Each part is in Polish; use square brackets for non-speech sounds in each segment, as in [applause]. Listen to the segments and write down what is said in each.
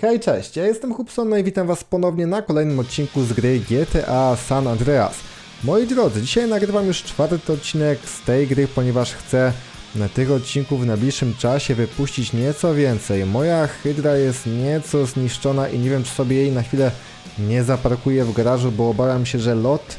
Hej, cześć, ja jestem Hubson no i witam was ponownie na kolejnym odcinku z gry GTA San Andreas. Moi drodzy, dzisiaj nagrywam już czwarty odcinek z tej gry, ponieważ chcę na tych odcinków w najbliższym czasie wypuścić nieco więcej. Moja hydra jest nieco zniszczona i nie wiem czy sobie jej na chwilę nie zaparkuję w garażu, bo obawiam się, że lot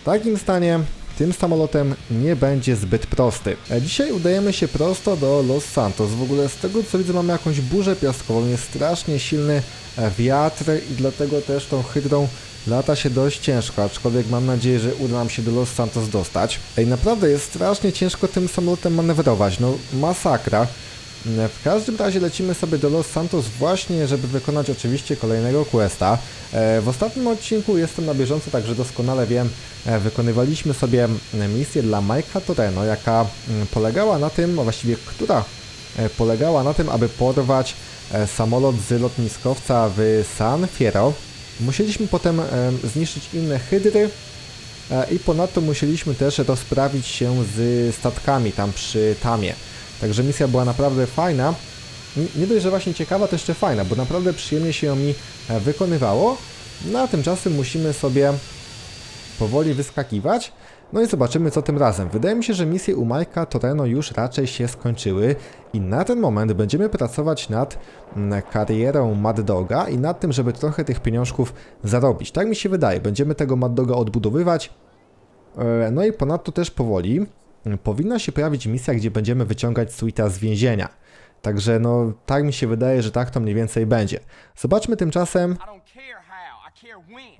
w takim stanie tym samolotem nie będzie zbyt prosty. Dzisiaj udajemy się prosto do Los Santos. W ogóle z tego co widzę mamy jakąś burzę piaskową, jest strasznie silny e, wiatr i dlatego też tą hydrą lata się dość ciężko, aczkolwiek mam nadzieję, że uda nam się do Los Santos dostać. Ej, naprawdę jest strasznie ciężko tym samolotem manewrować, no masakra. W każdym razie lecimy sobie do Los Santos właśnie, żeby wykonać oczywiście kolejnego questa. E, W ostatnim odcinku jestem na bieżąco, także doskonale wiem, e, wykonywaliśmy sobie mm, misję dla Mike'a Toreno, jaka mm, polegała na tym, a właściwie która e, polegała na tym, aby porwać samolot z lotniskowca w San Fierro. Musieliśmy potem zniszczyć inne hydry, I ponadto musieliśmy też rozprawić się z statkami tam przy Tamie. Także misja była naprawdę fajna. Nie dość, że właśnie ciekawa, to jeszcze fajna, bo naprawdę przyjemnie się ją mi e, wykonywało. No a tymczasem musimy sobie powoli wyskakiwać. No i zobaczymy co tym razem. Wydaje mi się, że misje u Majka Toreno już raczej się skończyły i na ten moment będziemy pracować nad mm, karierą Mad Doga i nad tym, żeby trochę tych pieniążków zarobić. Tak mi się wydaje. Będziemy tego Mad Doga odbudowywać. E, No i ponadto też powoli powinna się pojawić misja, gdzie będziemy wyciągać Sweeta z więzienia. Także no, tak mi się wydaje, że tak to mniej więcej będzie. Zobaczmy tymczasem.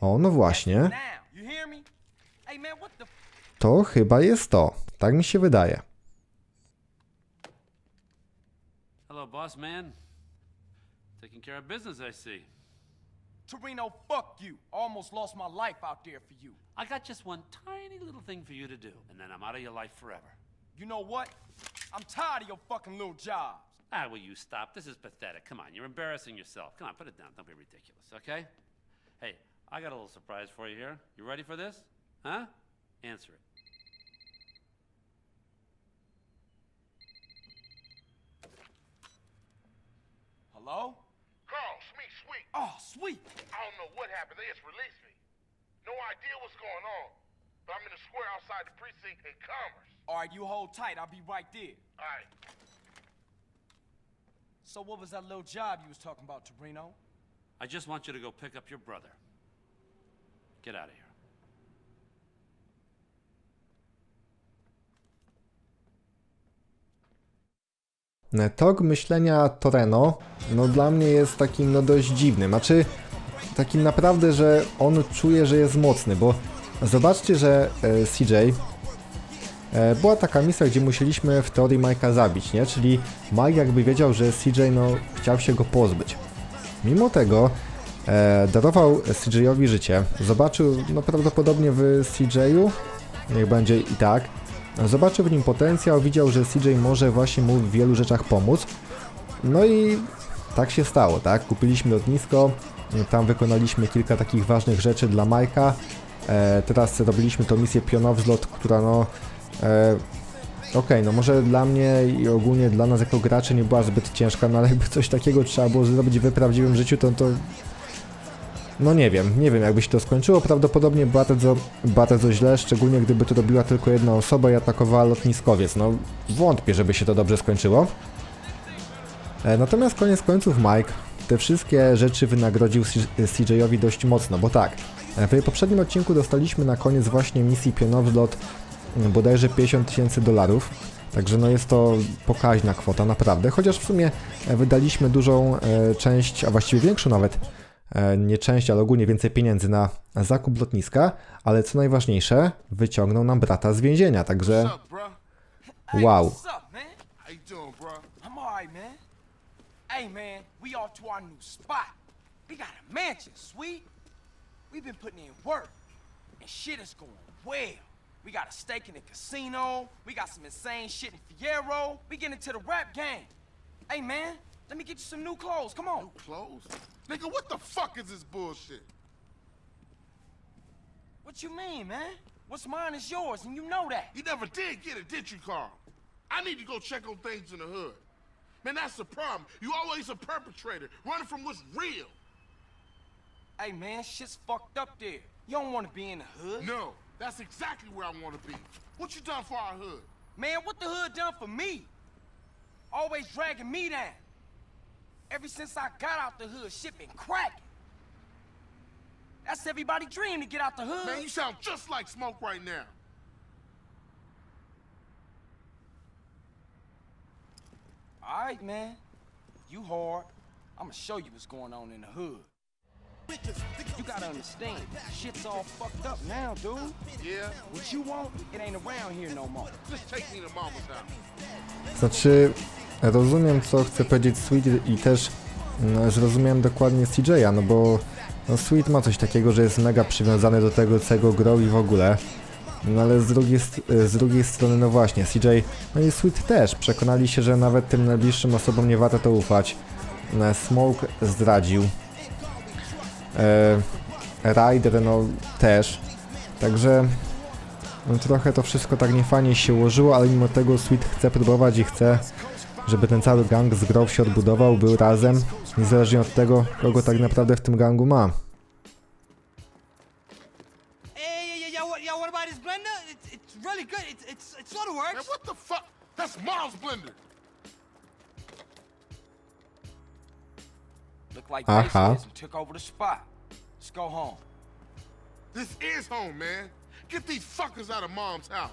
O, no właśnie. To chyba jest to. Tak mi się wydaje. Hello, boss man. Taking care of business, I see. Torino, fuck you. Almost lost my life out there for you. I got just one tiny little thing for you to do, and then I'm out of your life forever. You know what? I'm tired of your fucking little jobs. Ah, will you stop? This is pathetic. Come on, you're embarrassing yourself. Come on, put it down. Don't be ridiculous, okay? Hey, I got a little surprise for you here. You ready for this? Huh? Answer it. Hello? Carl, sweet. Oh, sweet. I don't know what happened. They just released me. No idea what's going on. But I'm in the square outside the precinct in Commerce. All right, you hold tight. I'll be right there. All right. So what was that little job you was talking about, Torino? I just want you to go pick up your brother. Get out of here. Tok myślenia Toreno, no dla mnie jest takim no dość dziwnym. Znaczy, takim naprawdę, że on czuje, że jest mocny, bo zobaczcie, że e, CJ e, była taka misja, gdzie musieliśmy w teorii Mike'a zabić, nie? Czyli Mike jakby wiedział, że CJ no chciał się go pozbyć. Mimo tego e, darował CJ-owi życie. Zobaczył no prawdopodobnie w CJ-u, niech będzie i tak, zobaczył w nim potencjał, widział, że CJ może właśnie mu w wielu rzeczach pomóc. No i tak się stało, tak? Kupiliśmy lotnisko, tam wykonaliśmy kilka takich ważnych rzeczy dla Majka. E, teraz robiliśmy tą misję pionowzlot, która no... E, Okej, no może dla mnie i ogólnie dla nas jako graczy nie była zbyt ciężka, no ale jakby coś takiego trzeba było zrobić w prawdziwym życiu, to to... No nie wiem, nie wiem jakby się to skończyło, prawdopodobnie bardzo, bardzo źle, szczególnie gdyby to robiła tylko jedna osoba i atakowała lotniskowiec, no wątpię, żeby się to dobrze skończyło. E, Natomiast koniec końców Mike te wszystkie rzeczy wynagrodził CJ-owi dość mocno, bo tak, e, w poprzednim odcinku dostaliśmy na koniec właśnie misji pionowzlot m, bodajże 50 tysięcy dolarów, także no jest to pokaźna kwota naprawdę, chociaż w sumie e, wydaliśmy dużą część, a właściwie większą nawet, nie część, ale ogólnie więcej pieniędzy na zakup lotniska, ale co najważniejsze, wyciągnął nam brata z więzienia, także Wow. We off to our new spot. We got a mansion, sweet. We've been putting in work, and shit is going well. We got a stake in the casino. We got some insane shit in Fierro. We get into the rap game. Hey, man, let me get you some new clothes. Come on. Clothes? Nigga, what the fuck is this bullshit? What you mean, man? What's mine is yours, and you know that. You never did get it, did you, Carl? I need to go check on things in the hood. Man, that's the problem. You always a perpetrator, running from what's real. Hey, man, shit's fucked up there. You don't want to be in the hood. No, that's exactly where I want to be. What you done for our hood? Man, what the hood done for me? Always dragging me down. Ever since I got out the hood, shit been cracking. That's everybody dream to get out the hood. Man, you sound just like Smoke right now. All right, man. You hard. I'ma show you what's going on in the hood. You gotta understand, shit's all fucked up now, dude. Yeah? What you want, it ain't around here no more. Just take me to mama's house. Znaczy, rozumiem co chce powiedzieć Sweet i też no, zrozumiałem dokładnie CJ'a, no bo no, Sweet ma coś takiego, że jest mega przywiązany do tego, co go grał i w ogóle. No ale z drugiej, z drugiej strony, no właśnie, CJ, no i Sweet też przekonali się, że nawet tym najbliższym osobom nie warto to ufać. No, Smoke zdradził. E, Ryder, no też. Także no, trochę to wszystko tak niefajnie się ułożyło, ale mimo tego Sweet chce próbować i chce, żeby ten cały gang z Grove się odbudował, był razem, niezależnie od tego, kogo tak naprawdę w tym gangu ma. Home. This is home, man. Get these fuckers out of mom's house.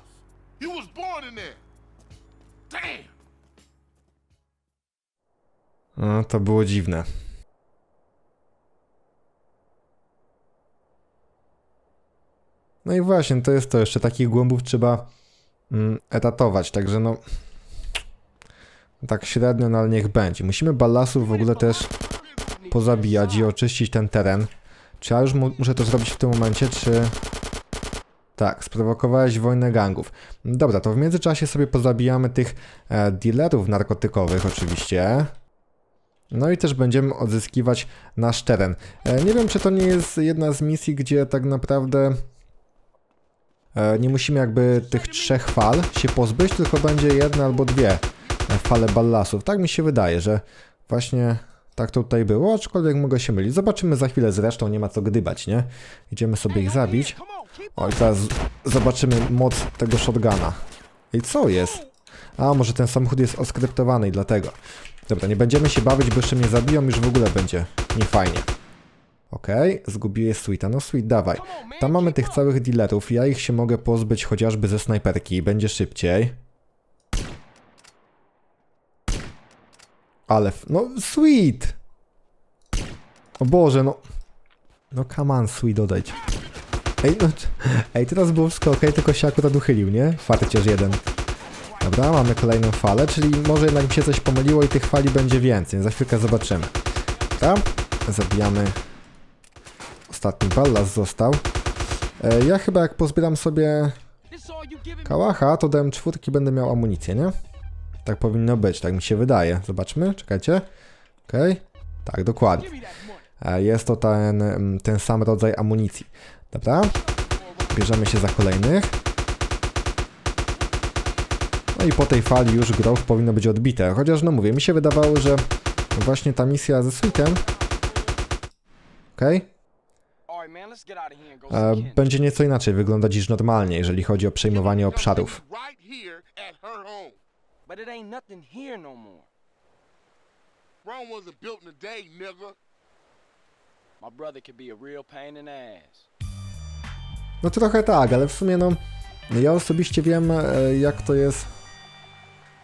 You was born in there. Damn. No, to było dziwne. No i właśnie, to jest to. Jeszcze takich głębów trzeba mm, etatować, także no... Tak średnio, no ale niech będzie. Musimy ballasów w ogóle też pozabijać i oczyścić ten teren. Czy ja już mu muszę to zrobić w tym momencie, czy... Tak, sprowokowałeś wojnę gangów. Dobra, to w międzyczasie sobie pozabijamy tych e, dealerów narkotykowych oczywiście. No i też będziemy odzyskiwać nasz teren. E, nie wiem, czy to nie jest jedna z misji, gdzie tak naprawdę e, nie musimy jakby tych trzech fal się pozbyć, tylko będzie jedna albo dwie e, fale ballasów. Tak mi się wydaje, że właśnie tak to tutaj było, aczkolwiek mogę się mylić. Zobaczymy za chwilę zresztą, nie ma co gdybać, nie? Idziemy sobie ich zabić. Come on, keep O, i teraz zobaczymy moc tego shotguna. I co jest? A, może ten samochód jest oskryptowany i dlatego. Dobra, nie będziemy się bawić, bo jeszcze mnie zabiją, już w ogóle będzie niefajnie. Okej, zgubiłeś Sweeta. No Sweet, dawaj. Tam mamy tych całych dealerów, ja ich się mogę pozbyć chociażby ze snajperki, będzie szybciej. Ale, no Sweet! O Boże, no... No come on, Sweet, odejdź. Ej, no, ej, teraz było wszystko ok, tylko się akurat uchylił, nie? Farciarz jeden. Dobra, mamy kolejną falę, czyli może jednak mi się coś pomyliło i tych fali będzie więcej. Za chwilkę zobaczymy. Dobra, zabijamy. Ostatni ballas został. E, ja chyba jak pozbieram sobie kałacha, to dałem czwórki, będę miał amunicję, nie? Tak powinno być, tak mi się wydaje. Zobaczmy, czekajcie. Okej. Tak, dokładnie. E, Jest to ten, mm, ten sam rodzaj amunicji. Dobra. Bierzemy się za kolejnych. No i po tej fali już growth powinno być odbite. Chociaż no mówię, mi się wydawało, że właśnie ta misja ze Sweetem okej, go e, będzie nieco inaczej wyglądać niż normalnie, jeżeli chodzi o przejmowanie obszarów. No more. Rome wasn't built in a day, nigga. My brother could be a real pain in the ass. No trochę tak, ale w sumie no ja osobiście wiem e, jak to jest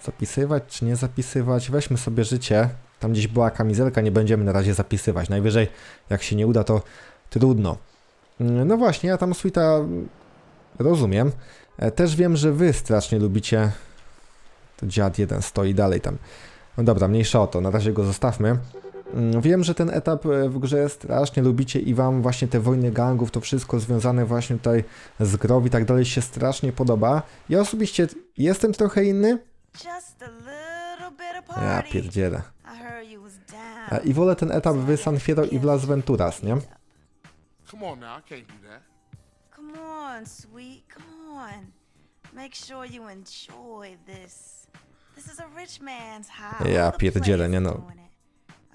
zapisywać czy nie zapisywać. Weźmy sobie życie. Tam gdzieś była kamizelka, nie będziemy na razie zapisywać. Najwyżej jak się nie uda to trudno. Mm, No właśnie, ja tam Sweeta rozumiem. E, Też wiem, że wy strasznie lubicie to dziad jeden stoi dalej tam. No dobra, mniejsza o to, na razie go zostawmy. Mm, Wiem, że ten etap e, w grze strasznie lubicie i wam właśnie te wojny gangów, to wszystko związane właśnie tutaj z grą i tak dalej się strasznie podoba. Ja osobiście jestem trochę inny. Just a little bit of Ja pierdzielę. I heard you was E, down. I wolę ten etap w San Fierro i w Las Venturas, nie? Come on now, I can't do that. Come on, sweet, come on. Make sure you enjoy this. This is a rich man's house. Ja The pierdzielę, nie no. doing it.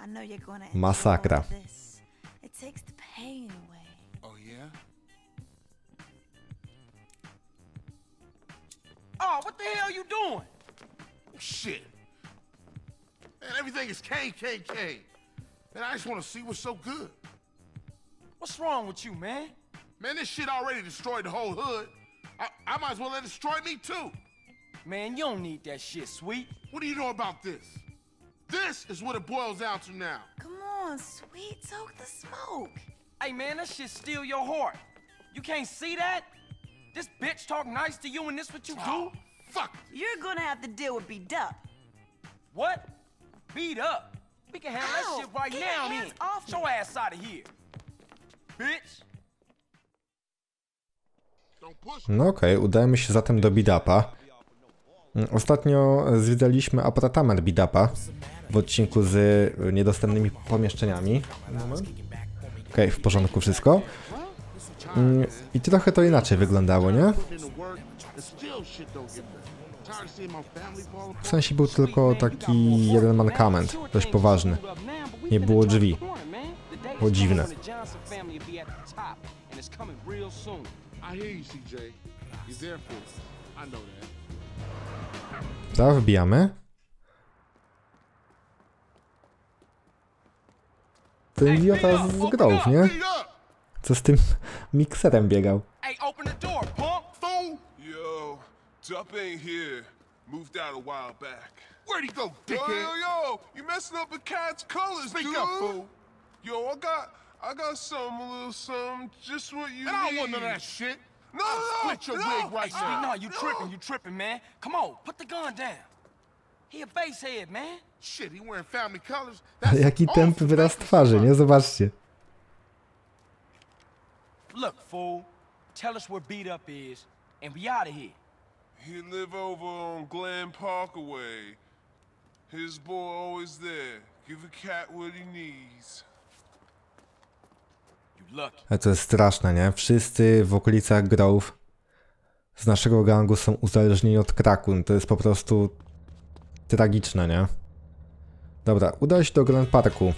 I know you're gonna enjoy Masakra. this. It takes the pain away. Oh, yeah? Oh, what the hell you doing? Shit. Man, everything is KKK. Kane, Kane. Man, I just want to see what's so good. What's wrong with you, man? Man, this shit already destroyed the whole hood. I, I might as well let it destroy me, too. Man, you don't need that shit, sweet. What do you know about this? This is what it boils down to now. Come on, sweet, soak the smoke. Hey, man, that shit steal your heart. You can't see that? This bitch talk nice to you and this what you do? Oh, fuck. You're gonna have to deal with beat up. What? Beat up? We can handle Ow, that shit right get now, your then. hands off Get your me. ass out of here. Bitch. Don't push. No okej, udajemy się zatem do Bidapa. Mm, Ostatnio zwiedzaliśmy apartament Bidapa w odcinku z y, niedostępnymi pomieszczeniami. Okej, w porządku wszystko. Mm, I trochę to inaczej wyglądało, nie? Put in the work, W sensie był tylko taki jeden mankament, dość poważny. Nie było drzwi. Było dziwne. Dobra, wbijamy. Ten idiota z Grove, nie? Co z tym [laughs] mikserem biegał? Yo, Dup ain't here. Moved out a while back. Where'd he go, Yo, dickhead? yo, yo! You messing up with Cat's colors, Speak dude. up, fool. Yo, I got, I got some, a little something, just what you And I don't want none of that shit. No, no, Split your no, wig right Hey, now. no, you tripping, you tripping, man. Come on, put the gun down. He a face head, man. Shit, he wearing family colors. Ale jaki awful tępy wyraz twarzy, nie? Zobaczcie. Look, fool. Tell us where beat up is, and we out of here. He live over on Glen Parkaway. His boy always there. Give a cat what he needs. You lucky. Ale to jest straszne, nie? Wszyscy w okolicach Grove z naszego gangu są uzależnieni od kraku. No To jest po prostu tragiczne, nie? Dobra, udaj się do Glen Parku.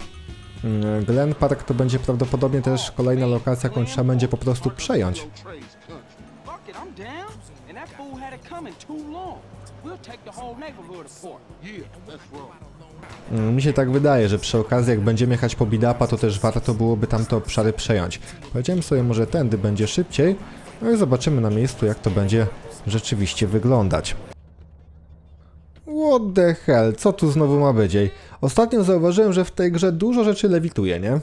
Mm, Glen Park to będzie prawdopodobnie też kolejna lokacja, jaką trzeba będzie po prostu przejąć. Coming too long. We'll take the whole neighborhood apart. Yeah, that's wrong. Mm, Mi się tak wydaje, że przy okazji jak będziemy jechać po Bidapa, to też warto byłoby tamte obszary przejąć. Powiedziałem sobie, może tędy będzie szybciej, no i zobaczymy na miejscu, jak to będzie rzeczywiście wyglądać. What the hell, co tu znowu ma być? Ej? Ostatnio zauważyłem, że w tej grze dużo rzeczy lewituje, nie?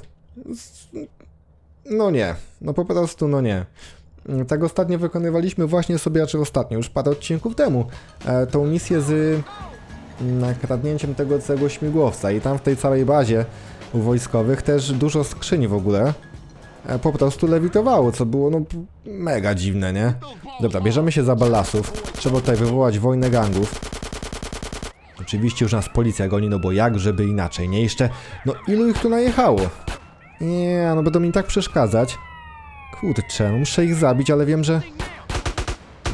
No nie, no po prostu no nie. Tak ostatnio wykonywaliśmy właśnie sobie, znaczy ostatnio, już parę odcinków temu, e, tą misję z mm, kradnięciem tego całego śmigłowca i tam w tej całej bazie u wojskowych też dużo skrzyni w ogóle e, po prostu lewitowało, co było no mega dziwne, nie? Dobra, bierzemy się za ballasów. Trzeba tutaj wywołać wojnę gangów. Oczywiście już nas policja goni, no bo jak żeby inaczej, nie? Jeszcze, no ilu ich tu najechało? Nie, no będą mi tak przeszkadzać. Kurczę, no muszę ich zabić, ale wiem, że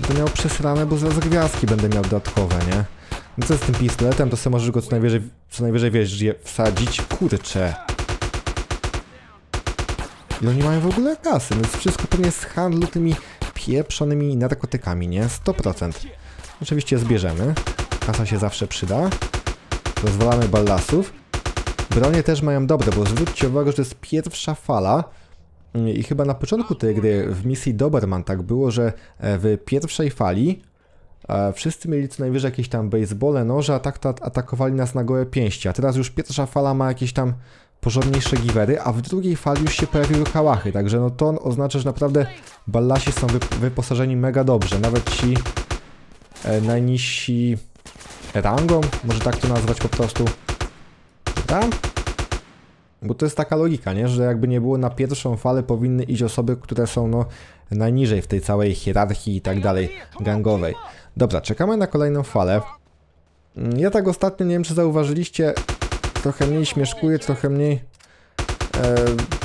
będę miał przesrane, bo zaraz gwiazdki będę miał dodatkowe, nie? No co z tym pistoletem, to sobie możesz go co najwyżej, co najwyżej wiesz, je wsadzić. Kurczę. I oni mają w ogóle kasy, więc wszystko pewnie z handlu tymi pieprzonymi narkotykami, nie? 100%. Oczywiście zbierzemy. Kasa się zawsze przyda. Rozwalamy ballasów. Bronie też mają dobre, bo zwróćcie uwagę, że to jest pierwsza fala. I chyba na początku tej gry w misji Doberman tak było, że e, w pierwszej fali e, wszyscy mieli co najwyżej jakieś tam basebole, noże, a tak to at- atakowali nas na gołe pięści. A teraz już pierwsza fala ma jakieś tam porządniejsze giwery, a w drugiej fali już się pojawiły kałachy, także no to oznacza, że naprawdę ballasi są wy- wyposażeni mega dobrze. Nawet ci e, najniżsi rangą, może tak to nazwać po prostu. Dobra? Bo to jest taka logika, nie? Że jakby nie było na pierwszą falę powinny iść osoby, które są no najniżej w tej całej hierarchii i tak dalej gangowej. Dobra, czekamy na kolejną falę. Ja tak ostatnio, nie wiem czy zauważyliście, trochę mniej śmieszkuję, trochę mniej e,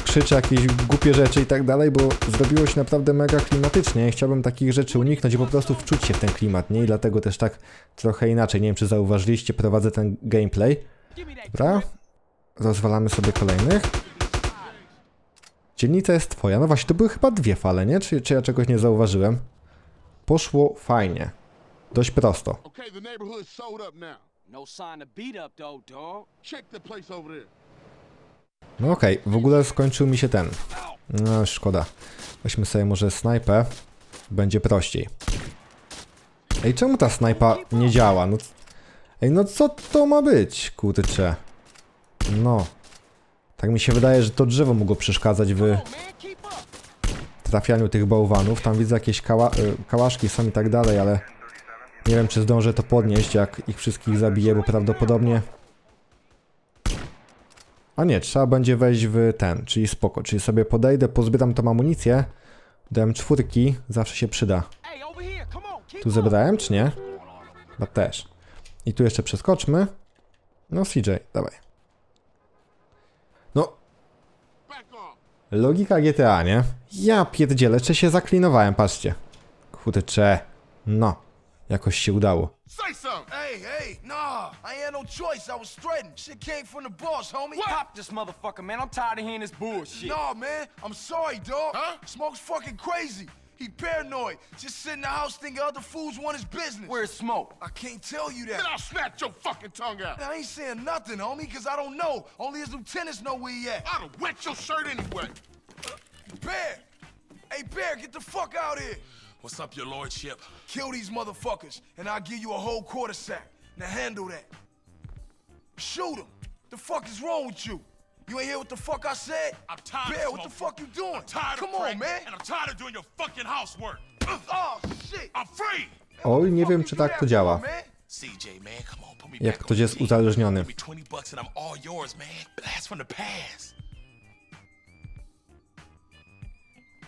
krzyczy jakieś głupie rzeczy i tak dalej, bo zrobiło się naprawdę mega klimatycznie chciałbym takich rzeczy uniknąć i po prostu wczuć się w ten klimat, nie? I dlatego też tak trochę inaczej. Nie wiem, czy zauważyliście, prowadzę ten gameplay. Dobra. Rozwalamy sobie kolejnych. Dzielnica jest twoja. No właśnie, to były chyba dwie fale, nie? Czy, czy ja czegoś nie zauważyłem? Poszło fajnie. Dość prosto. Okay. No. No okej, w ogóle skończył mi się ten. No, szkoda. Weźmy sobie może snajpę. Będzie prościej. Ej, czemu ta snajpa nie działa? No, ej, no co to ma być, kurczę? No. Tak mi się wydaje, że to drzewo mogło przeszkadzać w trafianiu tych bałwanów. Tam widzę jakieś kała y, kałaszki są i tak dalej, ale nie wiem, czy zdążę to podnieść, jak ich wszystkich zabiję, bo prawdopodobnie... A nie, trzeba będzie wejść w ten, czyli spoko, czyli sobie podejdę, pozbieram tą amunicję, dałem czwórki, zawsze się przyda. Tu zebrałem, czy nie? No też. I tu jeszcze przeskoczmy. No CJ, dawaj. Logika GTA, nie? Ja pierdzielę, czy się zaklinowałem, patrzcie. Kurczę. No. Jakoś się udało. Say something. Hey, hey, nah, I had no choice. I was threatened. Shit came from the boss, homie. Pop this motherfucker, man. I'm tired of hearing this bullshit. Nah, man, I'm sorry, dog. Huh? Smoke's fucking crazy. He paranoid. Just sit in the house thinking other fools want his business. Where's smoke? I can't tell you that. Then that. I'll snap your fucking tongue out. I ain't saying nothing, homie, because I don't know. Only his lieutenants know where he at. I'd have wet your shirt anyway. Bear! Hey, Bear, get the fuck out here. What's up, your lordship? Kill these motherfuckers, and I'll give you a whole quarter sack. Now handle that. Shoot him. The fuck is wrong with you? You ain't hear what the fuck I said? I'm tired Bear, of what the fuck you doing? I'm tired Come of on, man. And I'm tired of doing your fucking housework. [clears throat] Oh, shit. I'm free! Oj, nie wiem, czy tak to działa. CJ, man, come on, put me Jak ktoś jest uzależniony. Give me 20 bucks and I'm all yours, man. Blast from the past.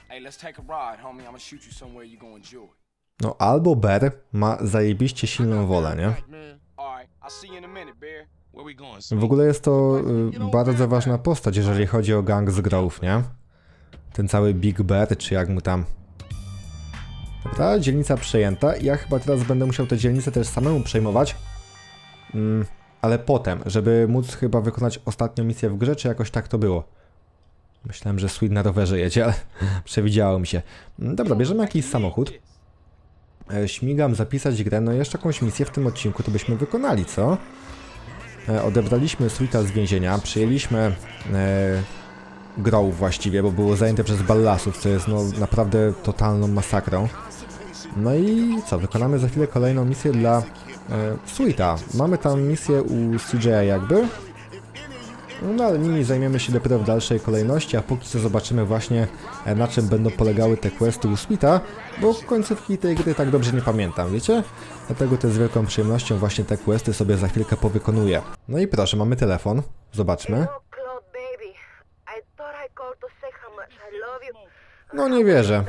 Hey, let's take a ride, homie. I'm gonna shoot you somewhere you gonna enjoy. No, albo Ber ma zajebiście silną wolę, nie? W ogóle jest to y, bardzo ważna postać, jeżeli chodzi o gang z Grove, nie? Ten cały Big Bear, czy jak mu tam... Dobra, dzielnica przejęta. Ja chyba teraz będę musiał tę dzielnicę też samemu przejmować. Mm, ale potem, żeby móc chyba wykonać ostatnią misję w grze, czy jakoś tak to było. Myślałem, że Sweet na rowerze jedzie, ale [laughs] przewidziało mi się. Mm, Dobra, bierzemy jakiś samochód. E, Śmigam, zapisać grę. No jeszcze jakąś misję w tym odcinku to byśmy wykonali, co? E, Odebraliśmy Sweeta z więzienia, przyjęliśmy e, Grove właściwie, bo było zajęte przez Ballasów, co jest no naprawdę totalną masakrą. No i co, wykonamy za chwilę kolejną misję dla e. Mamy tam misję u CJ'a jakby. No ale nimi zajmiemy się dopiero w dalszej kolejności, a póki co zobaczymy właśnie e, na czym będą polegały te questy u Sweeta, bo końcówki tej gry tak dobrze nie pamiętam, wiecie? Dlatego też z wielką przyjemnością właśnie te questy sobie za chwilkę powykonuję. No i proszę, mamy telefon. Zobaczmy. No nie wierzę.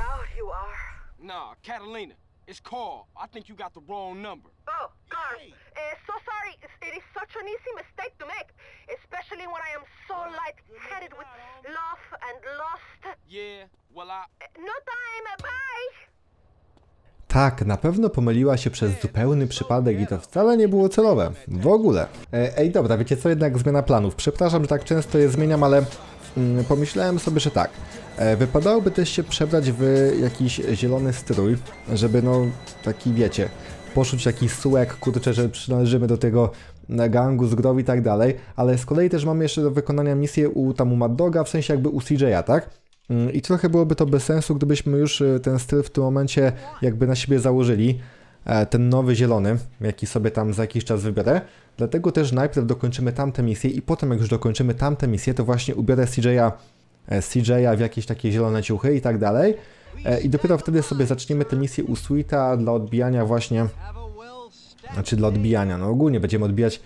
Nah, Catalina. It's Carl. I think you got the wrong number. Oh, Carl. Uh, so sorry. It is such an easy mistake to make, especially when I am so light-headed with love and lust. Yeah, well, I. Uh, No time. Bye. Tak, na pewno pomyliła się przez zupełny przypadek i to wcale nie było celowe. W ogóle. E, ej, dobra, wiecie co, jednak zmiana planów. Przepraszam, że tak często je zmieniam, ale pomyślałem sobie, że tak. E, wypadałoby też się przebrać w jakiś zielony strój, żeby no, taki wiecie, poszuć jakiś sułek, kurczę, że przynależymy do tego gangu z grow i tak dalej, ale z kolei też mamy jeszcze do wykonania misję u tam u Mad Doga, w sensie jakby u CJ'a, tak? Mm, I trochę byłoby to bez sensu, gdybyśmy już e, ten styl w tym momencie jakby na siebie założyli. E, Ten nowy zielony, jaki sobie tam za jakiś czas wybiorę. Dlatego też najpierw dokończymy tamte misje i potem jak już dokończymy tamte misje, to właśnie ubiorę CJ'a e, CJ'a w jakieś takie zielone ciuchy i tak dalej. E, I dopiero wtedy sobie zaczniemy tę misję u Sweeta dla odbijania właśnie znaczy dla odbijania, no ogólnie będziemy odbijać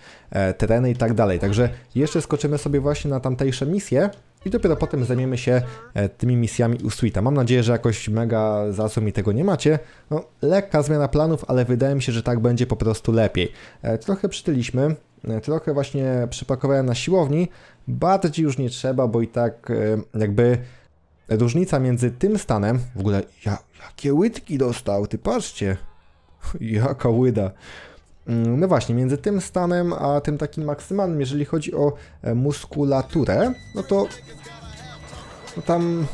tereny i tak dalej. Także jeszcze skoczymy sobie właśnie na tamtejsze misje i dopiero potem zajmiemy się e, tymi misjami u Sweeta. Mam nadzieję, że jakoś mega zasób mi tego nie macie. No, lekka zmiana planów, ale wydaje mi się, że tak będzie po prostu lepiej. E, trochę przytyliśmy, e, trochę właśnie przypakowałem na siłowni, bardziej już nie trzeba, bo i tak jakby różnica między tym stanem, w ogóle ja, jakie łydki dostał, ty patrzcie, [laughs] jaka łyda. Mm, No właśnie, między tym stanem a tym takim maksymalnym, jeżeli chodzi o e, muskulaturę, no to no tam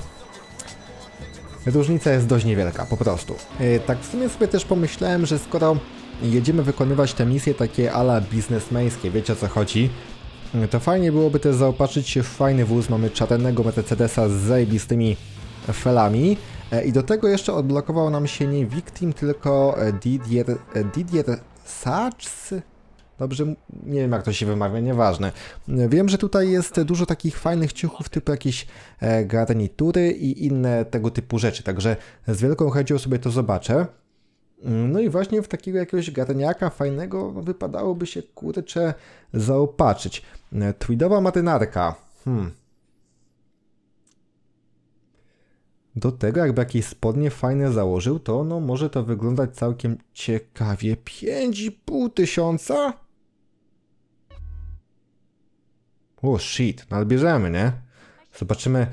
różnica jest dość niewielka, po prostu. E, Tak w sumie sobie też pomyślałem, że skoro jedziemy wykonywać te misje takie ala biznesmeńskie, wiecie o co chodzi, e, to fajnie byłoby też zaopatrzyć się w fajny wóz, mamy czarnego Mercedesa z zajebistymi felami e, i do tego jeszcze odblokował nam się nie Victim, tylko Didier, Didier Sachs? Dobrze, nie wiem jak to się wymawia, nieważne. Wiem, że tutaj jest dużo takich fajnych ciuchów typu jakieś e, garnitury i inne tego typu rzeczy, także z wielką chęcią sobie to zobaczę. Mm, No i właśnie w takiego jakiegoś garniaka fajnego wypadałoby się kurczę zaopatrzyć. E, Tweedowa marynarka. Hmm. Do tego jakby jakieś spodnie fajne założył, to no może to wyglądać całkiem ciekawie. 5,5 tysiąca? O shit, no ale bierzemy, nie? Zobaczymy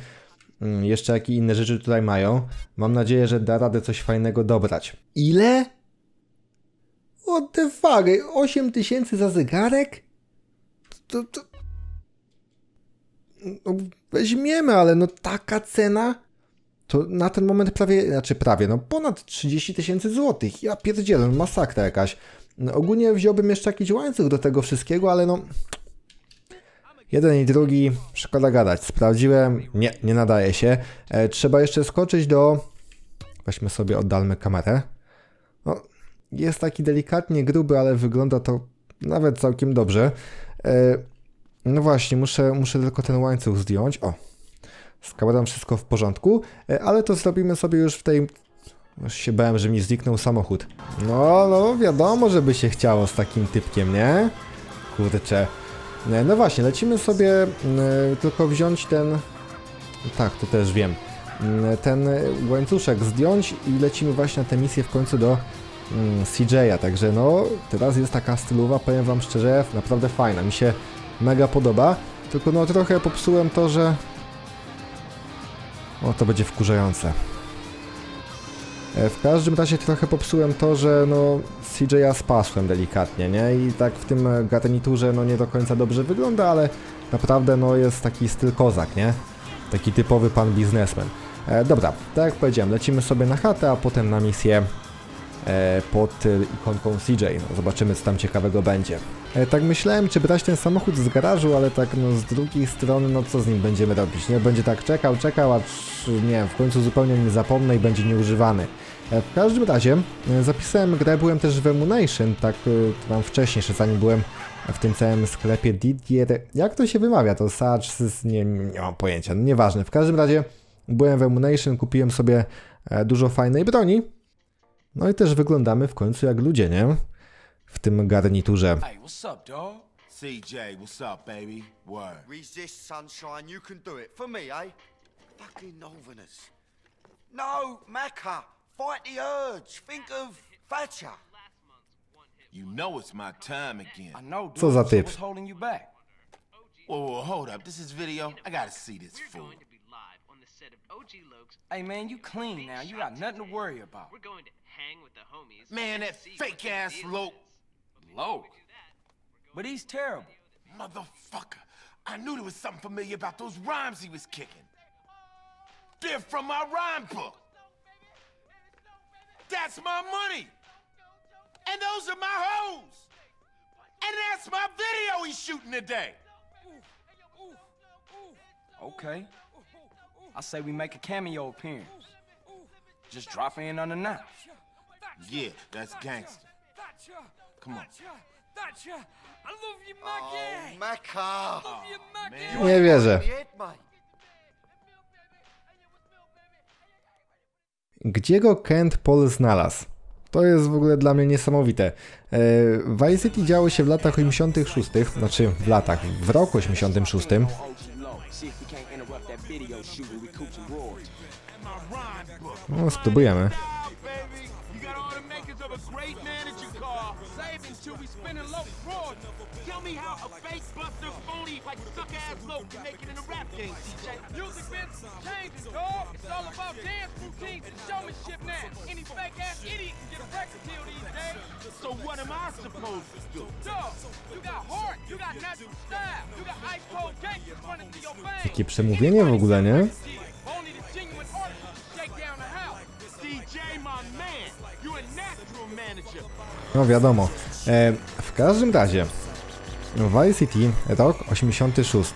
mm, jeszcze jakie inne rzeczy tutaj mają. Mam nadzieję, że da radę coś fajnego dobrać. Ile? What the fuck? 8 tysięcy za zegarek? To, to... No, weźmiemy, ale no taka cena? To na ten moment prawie, znaczy prawie, no ponad 30 tysięcy złotych. Ja pierdzielę, no masakra jakaś. No, ogólnie wziąłbym jeszcze jakiś łańcuch do tego wszystkiego, ale no... Jeden i drugi, szkoda gadać. Sprawdziłem, nie, nie nadaje się. E, trzeba jeszcze skoczyć do... Weźmy sobie, oddalmy kamerę. No, jest taki delikatnie gruby, ale wygląda to nawet całkiem dobrze. E, no właśnie, muszę, muszę tylko ten łańcuch zdjąć. O, kamerą wszystko w porządku, e, ale to zrobimy sobie już w tej... Już się bałem, że mi zniknął samochód. No, no, wiadomo, żeby się chciało z takim typkiem, nie? Kurczę. E, No właśnie, lecimy sobie e, tylko wziąć ten... Tak, to też wiem. Mm, Ten łańcuszek zdjąć i lecimy właśnie na tę misję w końcu do mm, CJ'a, także no, teraz jest taka stylowa, powiem wam szczerze, naprawdę fajna, mi się mega podoba, tylko no trochę popsułem to, że o, to będzie wkurzające. E, W każdym razie trochę popsułem to, że no CJ'a spasłem delikatnie, nie? I tak w tym e, garniturze no nie do końca dobrze wygląda, ale naprawdę no jest taki styl kozak, nie? Taki typowy pan biznesmen. E, dobra, tak jak powiedziałem, lecimy sobie na chatę, a potem na misję pod e, ikonką CJ. No, zobaczymy, co tam ciekawego będzie. E, tak myślałem, czy brać ten samochód z garażu, ale tak no z drugiej strony, no co z nim będziemy robić, nie? Będzie tak czekał, czekał, aż nie wiem, w końcu zupełnie nie zapomnę i będzie nieużywany. E, w każdym razie e, zapisałem grę, byłem też w Emunation, tak e, tam wcześniej, jeszcze zanim byłem w tym całym sklepie Didier. Jak to się wymawia? To Sacz, nie, nie mam pojęcia, no nieważne. W każdym razie byłem w Emunation, kupiłem sobie e, dużo fajnej broni. No i też wyglądamy w końcu jak ludzie, nie? W tym garniturze. Hey, what's up, dog? CJ, what's up, baby? Word. Resist, sunshine. You can do it. For me, eh? Fucking Northerners. No, Macca. Fight the urge. Think of Thatcher. You know it's my time again. I know, dude. Co za so typ? what's holding you back? Whoa, whoa, hold up. This is video. I gotta see this fool. Be live on the set of OG Lokes. Hey, man, you clean now. You got nothing to worry about. We're going to hang with the homies. Man, that fake ass lope. Low. But he's terrible. Motherfucker. I knew there was something familiar about those rhymes he was kicking. They're from my rhyme book. That's my money. And those are my hoes. And that's my video he's shooting today. Okay. I say we make a cameo appearance. Just drop in unannounced. Yeah, that's gangster. Come on. Oh. Nie wierzę. Gdzie go Kent Paul znalazł? To jest w ogóle dla mnie niesamowite. E, Vice City działo się w latach 86, znaczy w latach, w roku 86. No, spróbujemy. Ass low it in a rap game, CJ. Music changes, dog. It's all about dance routines and showmanship now. Any fake ass idiot can get a record deal these days. So what am I supposed to do? Dog, you got heart, you got natural style, you got ice cold gangsters running through your veins. Takie przemówienie w ogóle, nie? Only the genuine artists can shake down the house. DJ, my man, you a natural manager. No wiadomo. E, w każdym razie, Vice City, rok 86,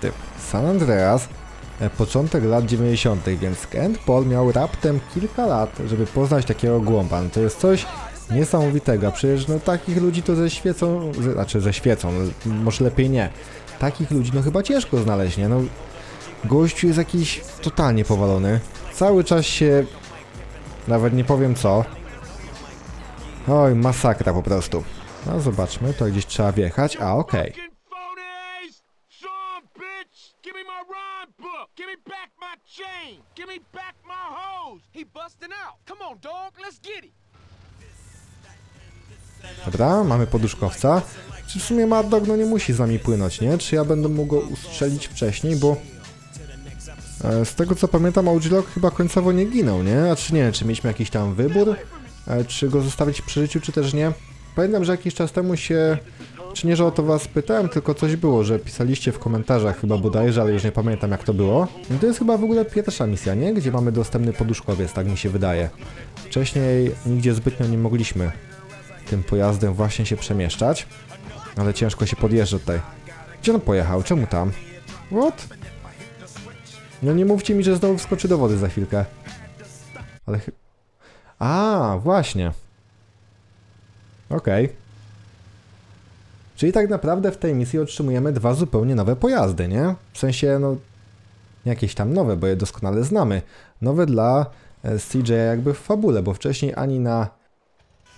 San Andreas, e, początek lat 90., więc Kent Paul miał raptem kilka lat, żeby poznać takiego głąba. No to jest coś niesamowitego, przecież no takich ludzi to ze świecą, znaczy ze świecą, no, może lepiej nie. Takich ludzi no chyba ciężko znaleźć, nie? No, gościu jest jakiś totalnie powalony. Cały czas się, nawet nie powiem co, Oj, masakra po prostu. No zobaczmy, to gdzieś trzeba wjechać. A, okej. Fucking phonies! Sean, bitch! Give me my rhyme book! Give me back my chain! Give me back my hose! He busting out! Come on, dog, let's get it! Dobra, mamy poduszkowca. Czy w sumie Mad Dog no nie musi z nami płynąć, nie? Czy ja będę mógł go ustrzelić wcześniej, bo... E, z tego co pamiętam, Audilog chyba końcowo nie ginął, nie? A czy nie, czy mieliśmy jakiś tam wybór? E, czy go zostawić przy życiu, czy też nie? Pamiętam, że jakiś czas temu się... Czy nie, że o to was pytałem, tylko coś było, że pisaliście w komentarzach chyba bodajże, ale już nie pamiętam jak to było. I to jest chyba w ogóle pierwsza misja, nie? Gdzie mamy dostępny poduszkowiec, tak mi się wydaje. Wcześniej nigdzie zbytnio nie mogliśmy tym pojazdem właśnie się przemieszczać. Ale ciężko się podjeżdża tutaj. Gdzie on pojechał? Czemu tam? What? No nie mówcie mi, że znowu wskoczy do wody za chwilkę. Ale. A, właśnie. Okej. Czyli tak naprawdę w tej misji otrzymujemy dwa zupełnie nowe pojazdy, nie? W sensie, no... Jakieś tam nowe, bo je doskonale znamy. Nowe dla e, CJ jakby w fabule, bo wcześniej ani na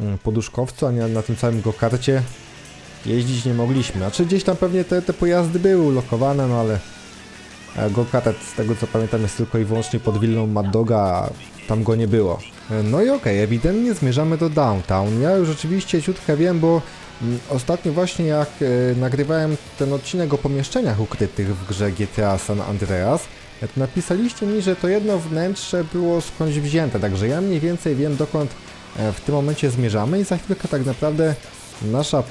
mm, poduszkowcu, ani na, tym całym go-karcie jeździć nie mogliśmy. Znaczy gdzieś tam pewnie te, te pojazdy były ulokowane, no ale e, go-kart z tego co pamiętam jest tylko i wyłącznie pod willą Mad Doga, a tam go nie było. E, No i okej, ewidentnie zmierzamy do Downtown. Ja już oczywiście ciutkę wiem, bo ostatnio właśnie jak e, nagrywałem ten odcinek o pomieszczeniach ukrytych w grze GTA San Andreas, napisaliście mi, że to jedno wnętrze było skądś wzięte, także ja mniej więcej wiem dokąd e, w tym momencie zmierzamy i za chwilkę tak naprawdę nasza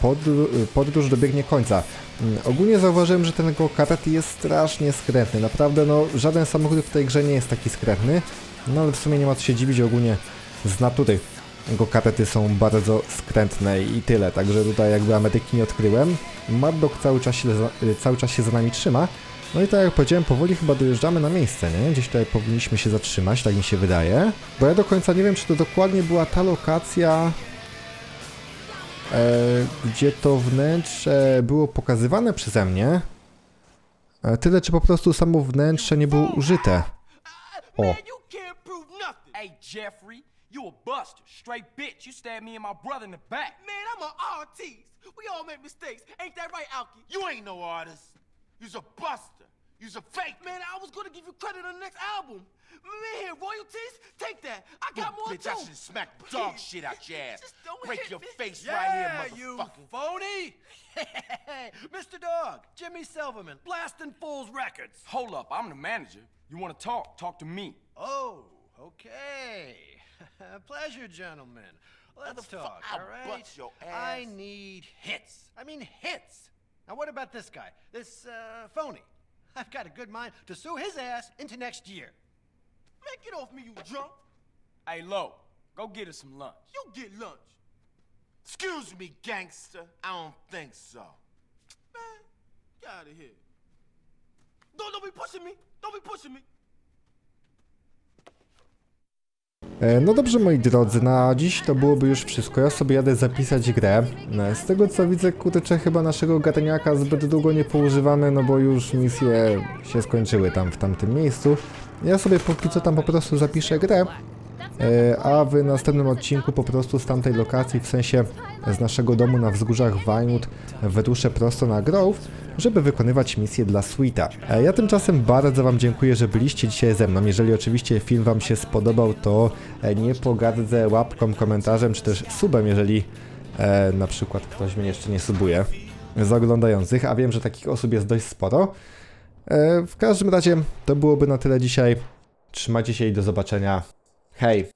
podróż, dobiegnie końca. Mm, Ogólnie zauważyłem, że ten go-kart jest strasznie skrętny. Naprawdę, no, żaden samochód w tej grze nie jest taki skrętny. No ale w sumie nie ma co się dziwić, ogólnie z natury go-karty są bardzo skrętne i tyle. Także tutaj jakby Ameryki nie odkryłem. Mad Dog cały czas, się za, cały czas się za nami trzyma. No i tak jak powiedziałem, powoli chyba dojeżdżamy na miejsce, nie? Gdzieś tutaj powinniśmy się zatrzymać, tak mi się wydaje. Bo ja do końca nie wiem, czy to dokładnie była ta lokacja, e, gdzie to wnętrze było pokazywane przeze mnie. E, tyle, czy po prostu samo wnętrze nie było użyte. O. Hey, Jeffrey, you a buster. Straight bitch. You stabbed me and my brother in the back. Man, I'm an artist. We all make mistakes. Ain't that right, Alki? You ain't no artist. You's a buster. You's a fake. Man, I was gonna give you credit on the next album. Man, here, royalties, take that. I got more bitch, I too. should smack dog [laughs] shit out your ass. Just don't Break your me. face right here, Yeah, you motherfucker. phony! [laughs] Mr. Dog, Jimmy Silverman, blasting Fools Records. Hold up, I'm the manager. You wanna talk? Talk to me. Oh, okay. [laughs] Pleasure, gentlemen. Let's talk, all right? I need hits. I mean, hits. Now, what about this guy? This, uh, phony? I've got a good mind to sue his ass into next year. Man, get off me, you drunk. Hey, Lo, go get us some lunch. You get lunch. Excuse me, gangster. I don't think so. Man, get out of here. Don't, don't be pushing me. Don't be pushing me. No dobrze moi drodzy, na dziś to byłoby już wszystko. Ja sobie jadę zapisać grę. E, Z tego co widzę, kurczę, chyba naszego gataniaka zbyt długo nie poużywamy, no bo już misje się skończyły tam w tamtym miejscu. Ja sobie póki co tam po prostu zapiszę grę. E, a w następnym odcinku po prostu z tamtej lokacji, w sensie z naszego domu na wzgórzach Vinewood wyruszę prosto na Grove, żeby wykonywać misję dla Sweeta. E, Ja tymczasem bardzo Wam dziękuję, że byliście dzisiaj ze mną. Jeżeli oczywiście film Wam się spodobał, to e, nie pogardzę łapką, komentarzem, czy też subem, jeżeli e, na przykład ktoś mnie jeszcze nie subuje z oglądających, a wiem, że takich osób jest dość sporo. E, w każdym razie to byłoby na tyle dzisiaj. Trzymajcie się i do zobaczenia. Hej!